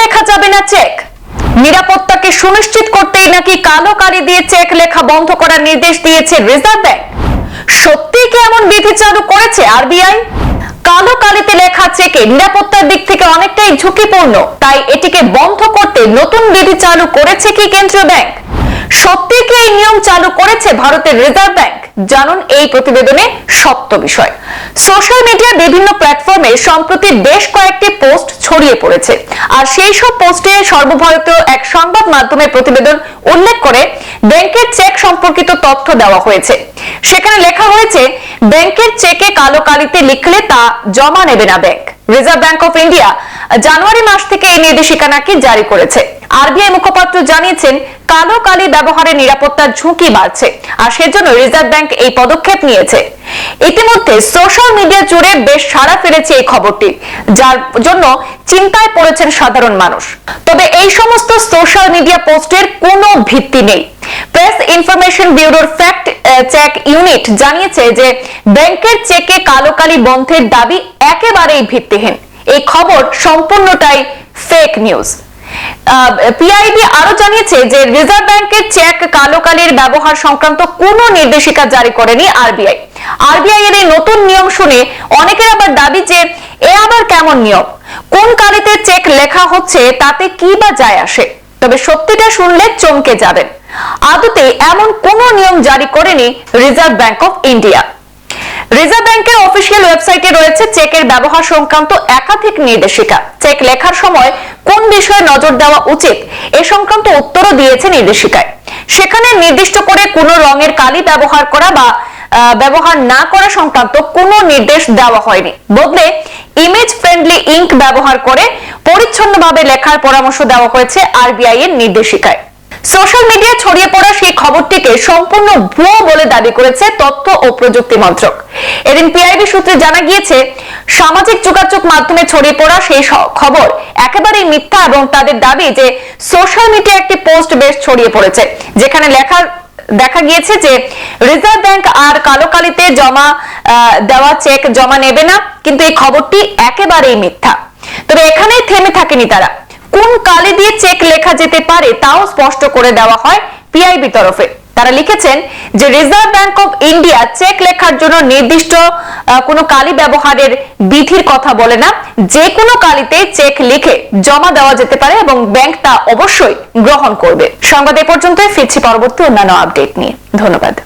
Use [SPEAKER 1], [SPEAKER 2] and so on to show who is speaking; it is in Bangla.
[SPEAKER 1] লেখা যাবে না চেক নিরাপত্তাকে সুনিশ্চিত করতেই নাকি কালো কালি দিয়ে চেক লেখা বন্ধ করার নির্দেশ দিয়েছে রিজার্ভ ব্যাংক। সত্যি কি এমন বিধি চালু করেছে আরবিআই? কালো কালিতে লেখা চেকে নিরাপত্তার দিক থেকে অনেকটাই ঝুঁকিপূর্ণ, তাই এটিকে বন্ধ করতে নতুন বিধি চালু করেছে কি কেন্দ্রীয় ব্যাংক? সত্যি কি এই নিয়ম চালু করেছে ভারতের রিজার্ভ ব্যাংক জানুন এই প্রতিবেদনে সপ্ত বিষয়। সোশ্যাল মিডিয়ার বিভিন্ন প্ল্যাটফর্মে সম্প্রতি বেশ কয়েকটি পোস্ট ছড়িয়ে পড়েছে। আর সেই সব পোস্টে সর্বভারতীয় এক সংবাদ মাধ্যমের প্রতিবেদন উল্লেখ করে ব্যাংকের চেক সম্পর্কিত তথ্য দেওয়া হয়েছে। সেখানে লেখা হয়েছে, ব্যাংকের চেকে কালো কালিতে লিখলে তা জমা নেবে না bank. Reserve Bank of India January মাস থেকে এই নির্দেশিকা নাকি জারি করেছে। আরবিআই মুখপাত্র জানিয়েছেন, কালো কালি ব্যবহারে নিরাপত্তার ঝুঁকি বাড়ছে, আর সেজন্য রিজার্ভ ব্যাংক এই পদক্ষেপ নিয়েছে। ইতিমধ্যে সোশ্যাল মিডিয়া জুড়ে বেশ সাড়া ফেলেছে এই খবরটি, যার জন্য চিন্তায় পড়েছেন সাধারণ মানুষ। তবে এই সমস্ত সোশ্যাল মিডিয়া পোস্টের কোনো ভিত্তি নেই। প্রেস ইনফরমেশন ব্যুরোর ফ্যাক্ট চেক ইউনিট জানিয়েছে যে ব্যাংকের চেকে কালো কালি বন্ধের দাবি একেবারেই ভিত্তিহীন। এই খবর সম্পূর্ণটাই ফেক নিউজ পিআইবি আরও জানিয়েছে যে রিজার্ভ ব্যাংকের চেক কালো কালির ব্যবহার সংক্রান্ত কোনো নির্দেশিকা জারি করেনি আরবিআই আরবিআই এর এই নতুন নিয়ম শুনে অনেকের আবার দাবি যে এ আবার কেমন নিয়ম? কোন কালিতে চেক লেখা হচ্ছে, তাতে কি বা যায় আসে? তবে সত্যিটা শুনলে চমকে যাবেন। আদতে এমন কোনো নিয়ম জারি করেনি reserve bank of India. Reserve ব্যাংকের অফিসিয়াল ওয়েবসাইটে রয়েছে চেকের ব্যবহার সংক্রান্ত একাধিক নির্দেশিকা। চেক লেখার সময় কোন বিষয়ে নজর দেওয়া উচিত এ সংক্রান্ত উত্তরও দিয়েছে নির্দেশিকায়। সেখানে নির্দিষ্ট করে কোনো রঙের কালি ব্যবহার করা বা ব্যবহার না করা সংক্রান্ত কোনো নির্দেশ দেওয়া হয়নি। বদলে ইমেজ ফ্রেন্ডলি ইঙ্ক ব্যবহার করে পরিচ্ছন্নভাবে লেখার পরামর্শ দেওয়া হয়েছে আরবিআই এর নির্দেশিকায়। সোশ্যাল মিডিয়ায় ছড়িয়ে পড়া সেই খবরটিকে সম্পূর্ণ ভুয়ো বলে দাবি করেছে তথ্য ও প্রযুক্তি মন্ত্রক। এদিন পিআইবি সূত্রে জানা গিয়েছে, সামাজিক যোগাযোগ মাধ্যমে ছড়িয়ে পড়া সেই খবর একেবারেই মিথ্যা এবং তাদের দাবি যে সোশ্যাল মিডিয়া একটি পোস্ট বেশ ছড়িয়ে পড়েছে, যেখানে লেখা দেখা গিয়েছে যে রিজার্ভ ব্যাংক আর কালো কালিতে জমা দেওয়া চেক জমা নেবে না, কিন্তু এই খবরটি একেবারেই মিথ্যা। তবে এখানে থেমে থাকেনি তারা। কোন কালি দিয়ে চেক লেখা যেতে পারে তাও স্পষ্ট করে দেওয়া হয় পিআইবি তরফে। তারা লিখেছেন যে Reserve Bank of India cheque লেখার জন্য নির্দিষ্ট কোনো কালি ব্যবহারের বিধির কথা বলে না। যে কোনো কালিতে চেক লিখে জমা দেওয়া যেতে পারে এবং ব্যাংক তা অবশ্যই গ্রহণ করবে। সংবাদ এ পর্যন্তই, ফিরছি পরবর্তী অন্যান্য আপডেট নিয়ে। ধন্যবাদ।